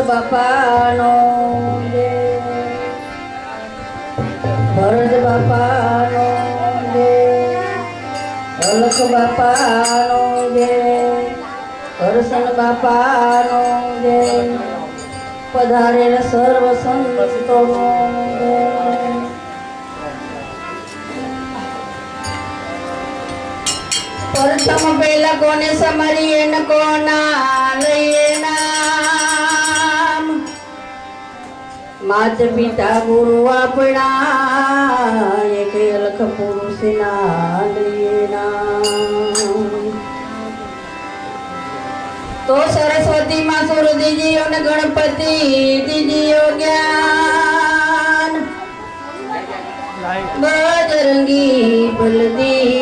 બાપાનો. જય ભરત બાપાનો અલખ બાપાનો હરસન બાપાનો પધારેલ સર્વ સંતોનો પ્રથમ પહેલા કોને સમરીએ ને કોના લઈએ નામ માત પિતા ગુરુ આપણા એક અલખ પુરુષ તો સરસ્વતી માં સુર દીજીઓ ને ગણપતિ દીજીઓ જ્ઞાન. બજરંગી બલદી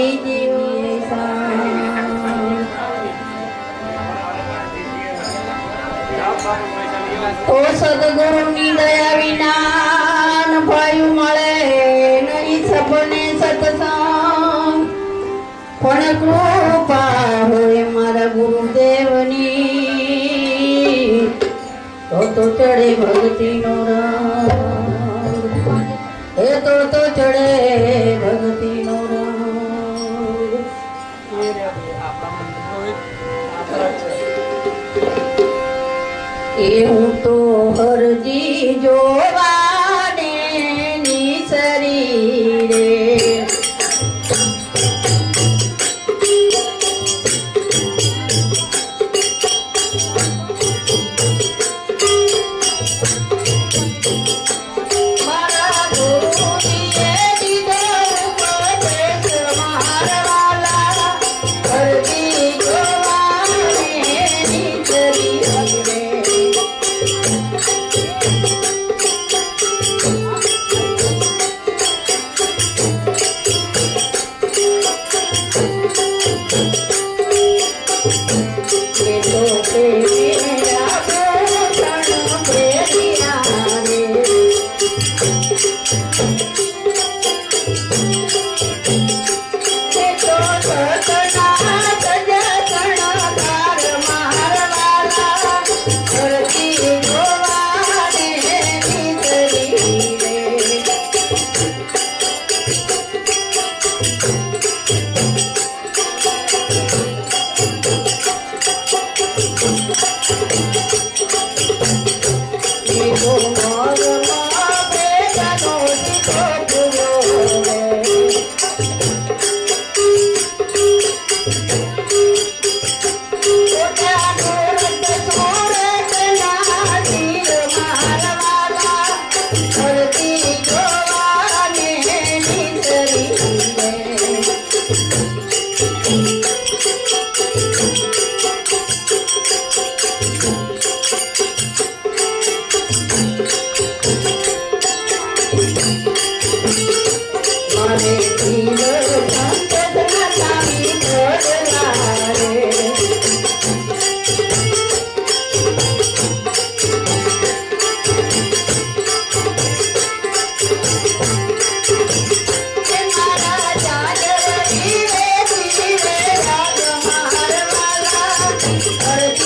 તો સદગુરુની દયા વિના ભયું મળે નહીં સબને સત્સંગ. પણ કૃપા હોય મારા ગુરુદેવની, તો તો ચડે ભક્તિનો રંગ. એ તો તો ચડે તો હરજી જોવાને Oh. Hare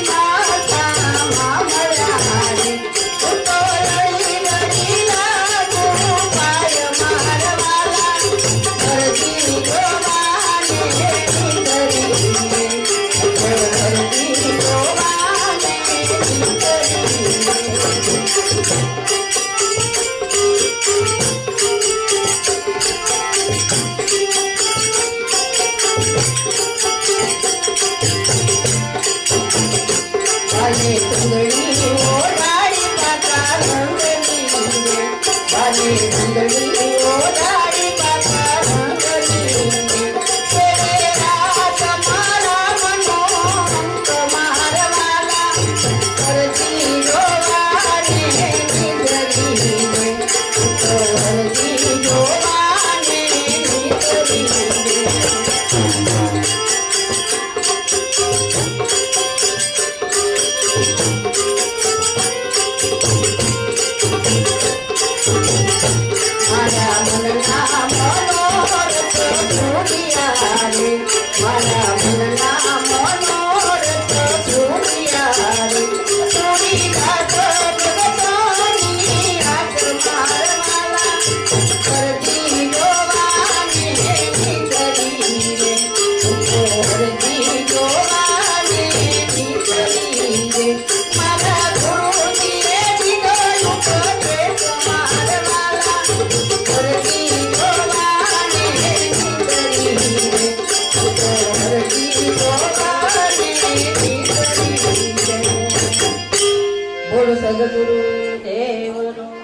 ಜಗಗುರು ದೇವರು